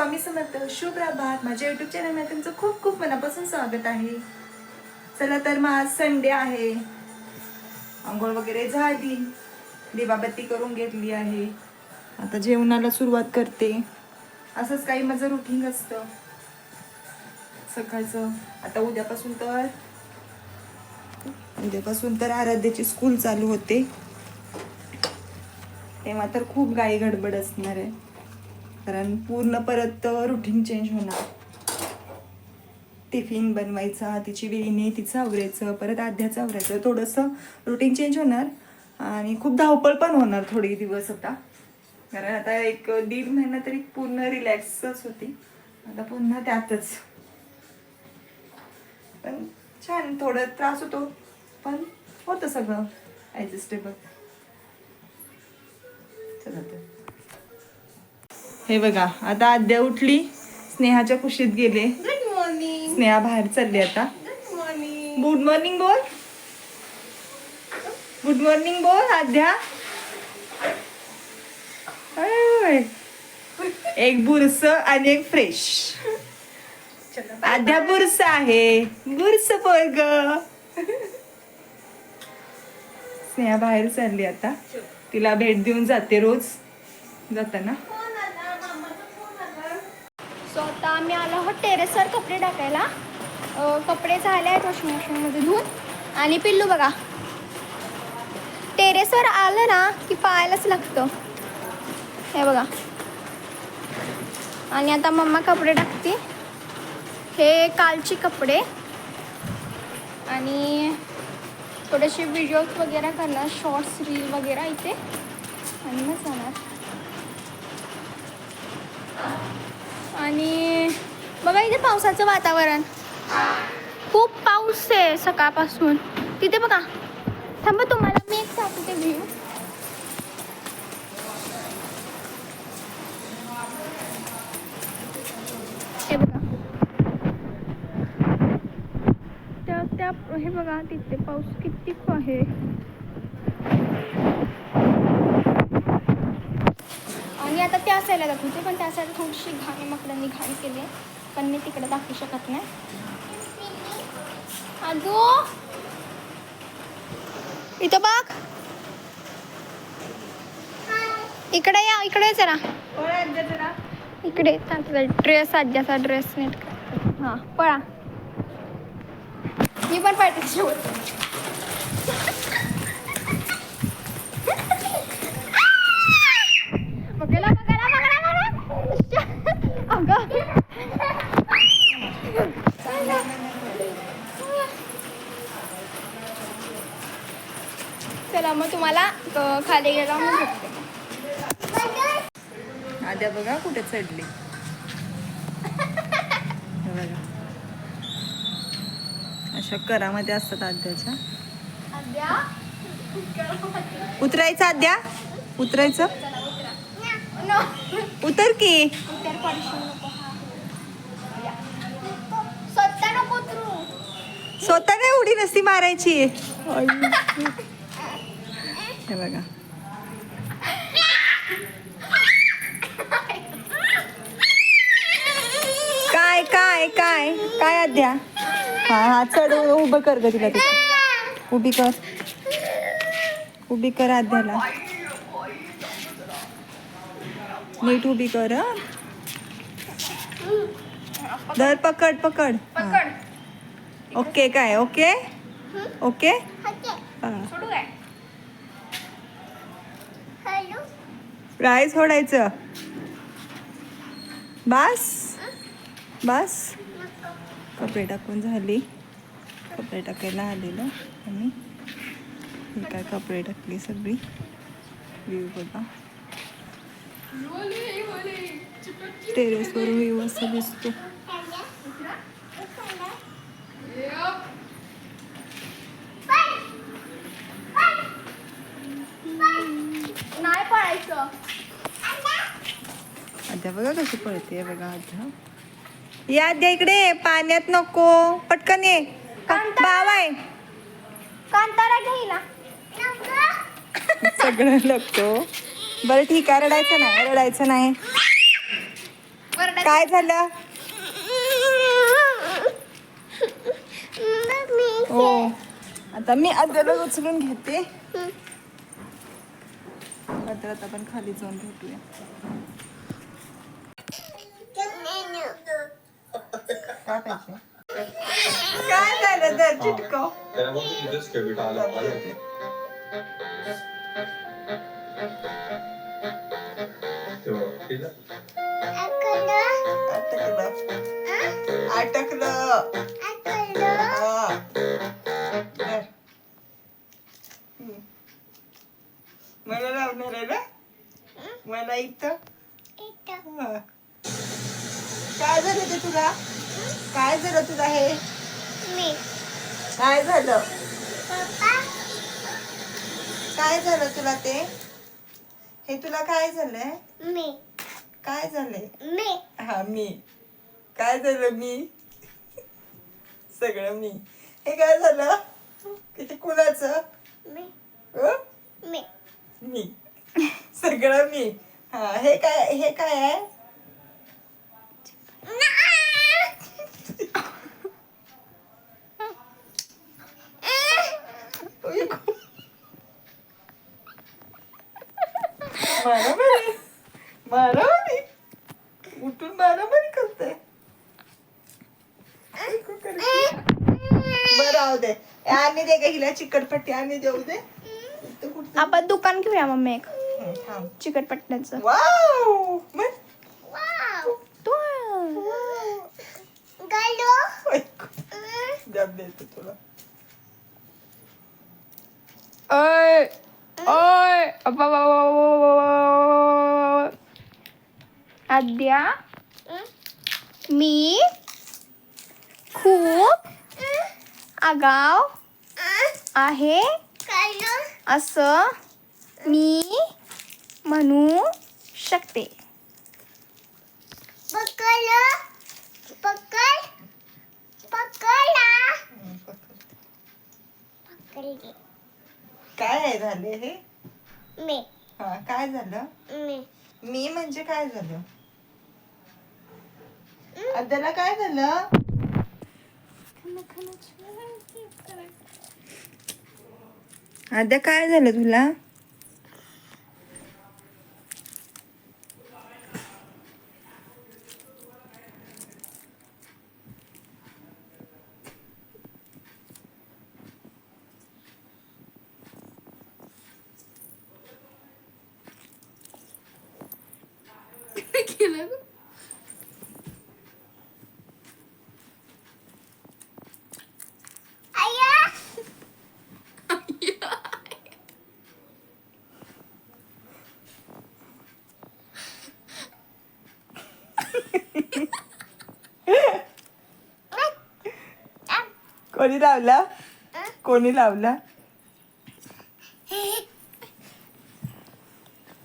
स्वामी समर्थ शुभ प्रभात माझ्या युट्यूब चॅनलमध्ये तुमचं खूप खूप मनापासून स्वागत आहे. चला तर मग आज संडे आहे. आंघोळ वगैरे झाली. दिवाबत्ती करून घेतली आहे. आता जेवणाला सुरुवात करते. असंच काही माझं रुटीन असतं. सकाळचं. आता उद्यापासून तर उद्यापासून तर आराध्याची स्कूल चालू होते. तेव्हा तर खूप गाई गडबड असणार आहे. कारण पूर्ण परत रुटीन चेंज होणार. टिफिन बनवायचा तिची वेणी तिचं आवरायचं परत आध्याचं आवरायचं थोडंसं रुटीन चेंज होणार. आणि खूप धावपळ पण होणार थोडी दिवस आता. कारण आता एक दीड महिना तरी पूर्ण रिलॅक्सच होती. आता पुन्हा त्यातच. पण छान थोडं त्रास होतो पण होतं सगळं. ॲडजस्टेबल चला तर. हे बघा आता आद्या उठली. स्नेहाच्या कुशीत गेले. गुड मॉर्निंग स्नेहा बाहेर चालली आता. गुड मॉर्निंग गुड मॉर्निंग बोल. गुड मॉर्निंग बोल आद्या. एक बुरस आणि एक फ्रेश आद्या बुरस आहे. बुरस पोरग स्नेहा बाहेर चालली आता. तिला भेट देऊन जाते रोज. जाताना सो आता आम्ही आलो आहोत टेरेसवर कपडे टाकायला. कपडे झाले आहेत वॉशिंग मशीनमध्ये धुवून. आणि पिल्लू बघा. टेरेसवर आलं ना की पाहायलाच लागतं. हे बघा. आणि आता मम्मा कपडे टाकते हे कालचे कपडे. आणि थोडेसे व्हिडिओज वगैरे करणार. शॉर्ट्स रील वगैरे इथे. आणि मग जाणार. आणि बघा इथे पावसाचं वातावरण. खूप पाऊस आहे सकाळपासून. तिथे बघा. थांबा तुम्हाला मी एक दाखवते व्ह्यू हे बघा. त्या त्या हे बघा तिथे पाऊस किती आहे आणि आता त्या साईडला दाखवते पण त्या साईडला थोडीशी घाण मकडांनी घाण केली पण मी तिकडे दाखवू शकत नाही. अगो! इथं बघ. इकडे या इकडे जरा. इकडे ड्रेस आज्याचा ड्रेस नीट कर. हां पळा. मी पण पळते चला मग तुम्हाला खाली गेला मग आद्या बघा कुठे चढली. अशा करामध्ये असतात आद्याच्या. उतरायचं आद्या? उतरायचं? उतर की. स्वतः काय उडी नसती मारायची? हे बघा. काय काय काय? काय अद्या हा हा चढ उभं कर ग तिला तिथे. उभी कर. उभी कर आद्याला. नीट उभी कर. धर पकड पकड. पकड. ओके काय ओके? ओके? हा. सोडू काय हॅलो राय सोडायचं बस. बस. कपडे टाकून झाली. कपडे टाकायला आलेलं आणि हे काय कपडे टाकली सगळी. व्ह्यू बघा. टेरेसवर व्ह्यू असं दिसतो. नाही पळायचं अद्या बघा कशी पळते बघा अद्या या अद्या इकडे पाण्यात नको. पटकन ये. कांता. बाव आहे कांतारा घ्यायला सगळं लागतो बरं ठीक आहे रडायचं नाही रडायचं नाही. काय झालं? हो. आता मी आद्याला उचलून घेते. आता आपण खाली जाऊन भेटूया काय पाहिजे काय झालं तर चिटकव त्याला मग तिथेच ठेवी आला आला ते अटकलं. अटकलं. हा. मला लावणार आहे ना? मला इथं? हा. काय झालं ते तुला? काय झालं तुला हे? काय झालं? काय झालं तुला ते? हे तुला काय झालंय? काय झालंय? हा मी. काय झालं मी? सगळं मी. हे काय झालं? किती कुणाचं? अ? मी. सगळं मी. हा हे काय हे काय आहे उई, गो. मारामारी मारामारी उठून मारामारी करते बरं राहू दे आणि दे हिला चिकटपट्टी आणि देऊ दे कुठं आपण दुकान घेऊया मम्मी एक हं, थांब चिकटपट्ट्याचं वाव मग तू देतो तुला ओय ओय अप्पा, वा, वा, वा, वा, वा, वा. आद्या मी खूप आगाव आहे असं मी म्हणू शकते. पकड. काय झाले हे? हा काय झालं? मी म्हणजे काय झालं? आद्याला काय झालं? आद्या काय झालं तुला? कोणी लावला? कोणी लावला?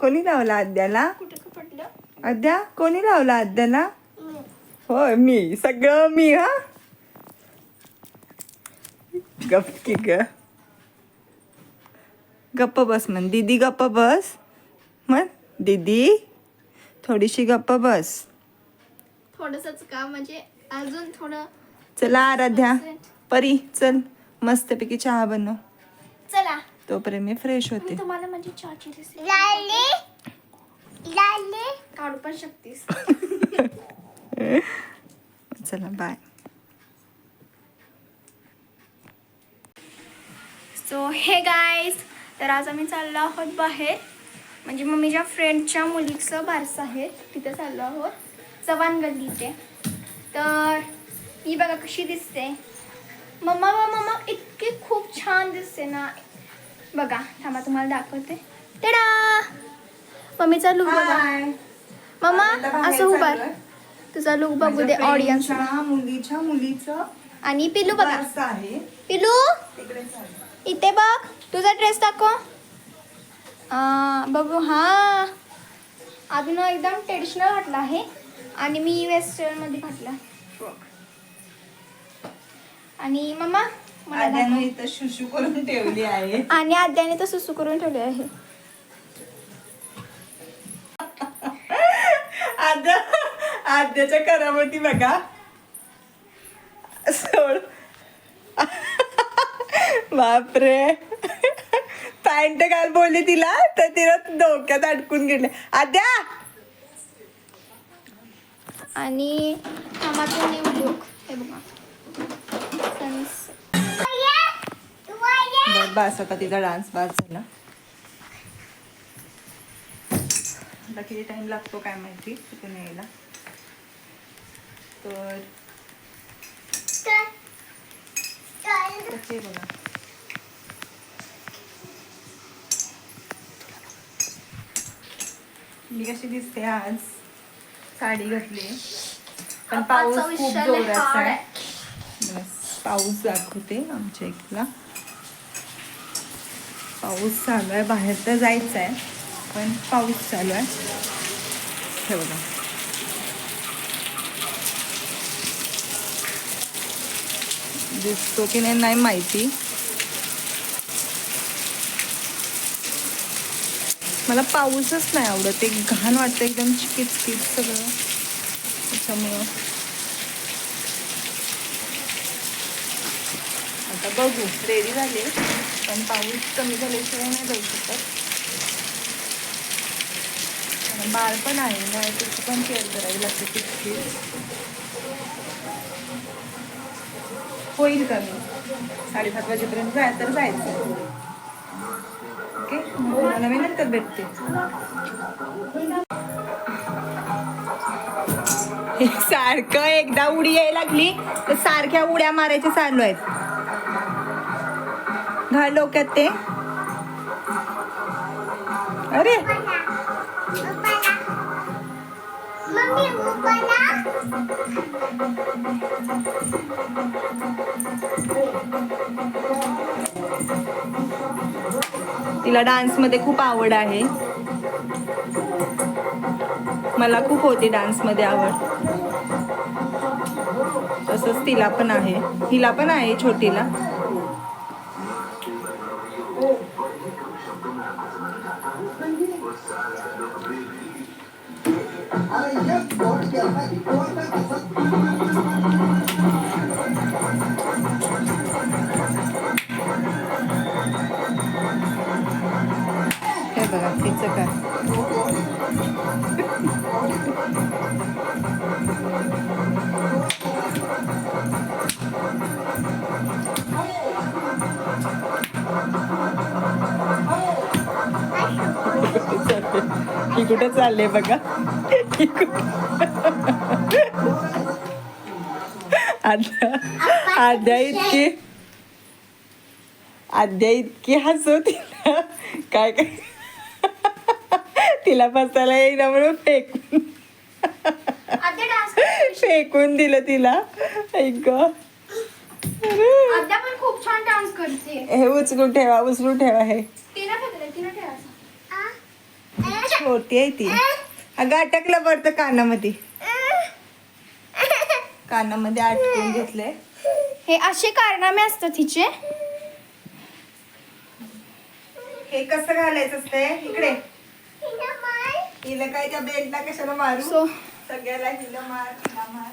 कोणी लावला पडलं? अद्या कोणी लावला अद्याला होय मी. सगळं मी हा? गप की ग? गप्प बस म्हण. दीदी गप्प बस. म्हण. दीदी थोडीशी गप्प बस. थोडंसंच का? म्हणजे अजून थोडं चला आराध्या. परी चल. मस्तपैकी चहा बनव. चला. तोपर्यंत मी फ्रेश होते. मी तुम्हाला माझी चाची दिसली काढू पण शकतीस. चला बाय सो हे गाईज तर आज आम्ही चाललो आहोत बाहेर. म्हणजे मम्मीच्या फ्रेंडच्या मुलीचं बारसं आहे. तिथे चाललो आहोत. चव्हाण गल्लीचे तर ही बघा कशी दिसते. मम्मा मम्मा इतकी खूप छान दिसते ना. बघा थांबा तुम्हाला दाखवते. टेडा! मम्मीचा लुक बघा. मम्मा असं उभा आहे. तुझा लुक बघू दे ऑडियन्स मुलीच्या मुलीचं आणि पिलू बघा. आहे. पिलू. इथे बघ. तुझा ड्रेस दाखव. बघू हा. अजून एकदम ट्रेडिशनल घातला आहे. आणि मी वेस्टर्नमध्ये घातला फ्रॉक आणि मम्मा आद्यानं. इथं शुशू करून ठेवली आहे. आणि आद्याने तर सुसू करून ठेवले आहे. आद्या आद्याच्या करामती बघा. सोड. बापरे. पॅन्ट घाल बोलली तिला तर तिला डोक्यात अडकून गेले. आद्या! आणि न्यू लुक हे बघा. बरं बस आता तिचा डान्स बास झाला आता किती टाइम लागतो काय माहिती तिथून यायला तर कसे बघा. मी कशी दिसते आज? साडी घातली. पण पाऊस खूप आहे. आहे. बस पाऊस दाखवते आमच्या इथला. पाऊस चालू आहे बाहेर तर जायचं आहे पण पाऊस चालू आहे. हे बघा. दिसतो की नाही नाही माहिती. मला पाऊसच नाही आवडत एक घाण वाटतं एकदम चिकित सगळं. त्याच्यामुळं आता बघू. रेडी झाले पण पाऊस कमी झाल्याशिवाय नाही जाऊ शकत. बाळ पण आहे ना त्याची पण केअर करावी लागते तितकी. होईल कमी साडेसात वाजेपर्यंत जाय तर जायचं. ओके मला मी नंतर भेटते. सारखं एकदा उडी यायला लागली तर सारख्या उड्या मारायच्या चालू आहेत. घाल डोक्यात ते. अरे. तिला डान्समध्ये खूप आवड आहे. मला खूप होती डान्समध्ये आवड. तसंच तिला पण आहे. हिला पण आहे छोटीला. बघा तिचं काय? ही कुठं चालले बघा? आद्या आद्या इतकी आद्या इतकी हसवती काय काय तिला बसायला येईना म्हणून फेकून फेकून दिलं तिला. ऐक पण खूप छान डान्स करते. हे उचलून ठेवा उचलून ठेवा हे. छोटी आहे ती. अगं अटकलं पडतं कानामध्ये. कानामध्ये अटकून घेतलंय. हे असे कारनामे असतात तिचे. हे कसं घालायचं असतंय? इकडे. हिला काय त्या बेल्टला कशाला मारू? सो सगळ्याला हिला मार हिला मार.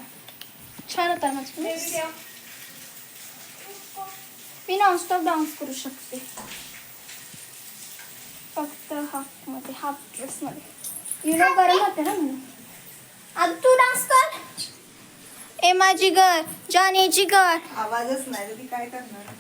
छान होता माझं मी नॉनस्टॉप डान्स करू शकते. फक्त हाफमध्ये हाफ ड्रेस मध्ये. यु नो गरम होते ना म्हणून. आता तू डान्स कर. ए माझी गर जाने जिगर आवाजच नाही तर ती काय करणार?